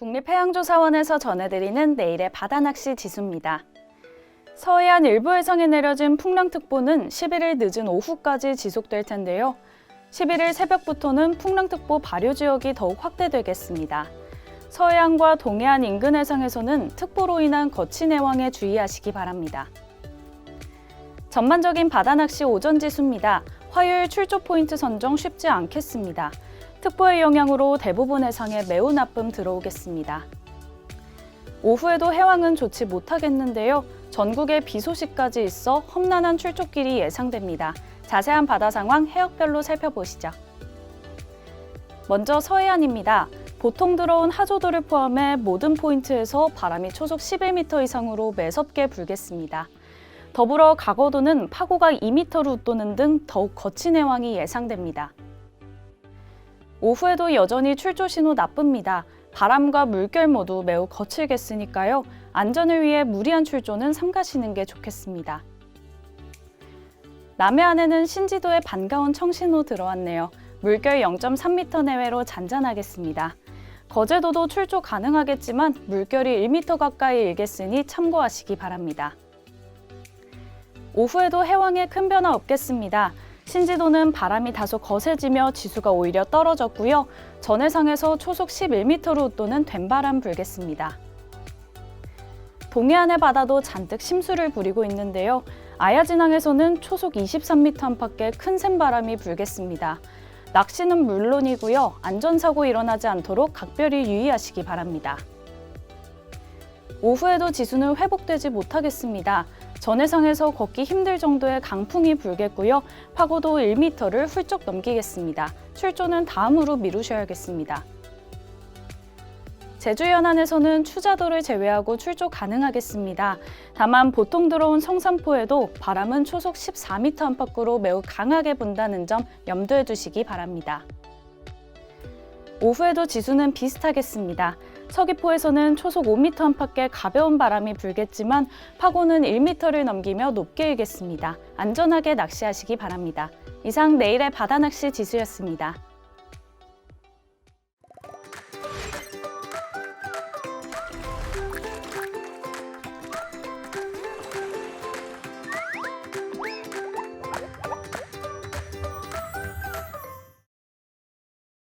국립해양조사원에서 전해드리는 내일의 바다낚시 지수입니다. 서해안 일부 해상에 내려진 풍랑특보는 11일 늦은 오후까지 지속될 텐데요. 11일 새벽부터는 풍랑특보 발효 지역이 더욱 확대되겠습니다. 서해안과 동해안 인근 해상에서는 특보로 인한 거친 해왕에 주의하시기 바랍니다. 전반적인 바다낚시 오전 지수입니다. 화요일 출조 포인트 선정 쉽지 않겠습니다. 특보의 영향으로 대부분 해상에 매우 나쁨 들어오겠습니다. 오후에도 해왕은 좋지 못하겠는데요. 전국에 비 소식까지 있어 험난한 출조길이 예상됩니다. 자세한 바다 상황 해역별로 살펴보시죠. 먼저 서해안입니다. 보통 들어온 하조도를 포함해 모든 포인트에서 바람이 초속 11m 이상으로 매섭게 불겠습니다. 더불어 강어도는 파고가 2m로 웃도는 등 더욱 거친 해왕이 예상됩니다. 오후에도 여전히 출조 신호 나쁩니다. 바람과 물결 모두 매우 거칠겠으니까요. 안전을 위해 무리한 출조는 삼가시는 게 좋겠습니다. 남해안에는 신지도에 반가운 청신호 들어왔네요. 물결 0.3m 내외로 잔잔하겠습니다. 거제도도 출조 가능하겠지만 물결이 1m 가까이 일겠으니 참고하시기 바랍니다. 오후에도 해왕에 큰 변화 없겠습니다. 신지도는 바람이 다소 거세지며 지수가 오히려 떨어졌고요. 전해상에서 초속 11m로 웃도는 된바람 불겠습니다. 동해안의 바다도 잔뜩 심수를 부리고 있는데요. 아야진항에서는 초속 23m 안팎의 큰 샘바람이 불겠습니다. 낚시는 물론이고요. 안전사고 일어나지 않도록 각별히 유의하시기 바랍니다. 오후에도 지수는 회복되지 못하겠습니다. 전해상에서 걷기 힘들 정도의 강풍이 불겠고요. 파고도 1m를 훌쩍 넘기겠습니다. 출조는 다음으로 미루셔야겠습니다. 제주 연안에서는 추자도를 제외하고 출조 가능하겠습니다. 다만 보통 들어온 성산포에도 바람은 초속 14m 안팎으로 매우 강하게 분다는 점 염두에 두시기 바랍니다. 오후에도 지수는 비슷하겠습니다. 서귀포에서는 초속 5m 안팎의 가벼운 바람이 불겠지만 파고는 1m를 넘기며 높게 일겠습니다. 안전하게 낚시하시기 바랍니다. 이상 내일의 바다 낚시 지수였습니다.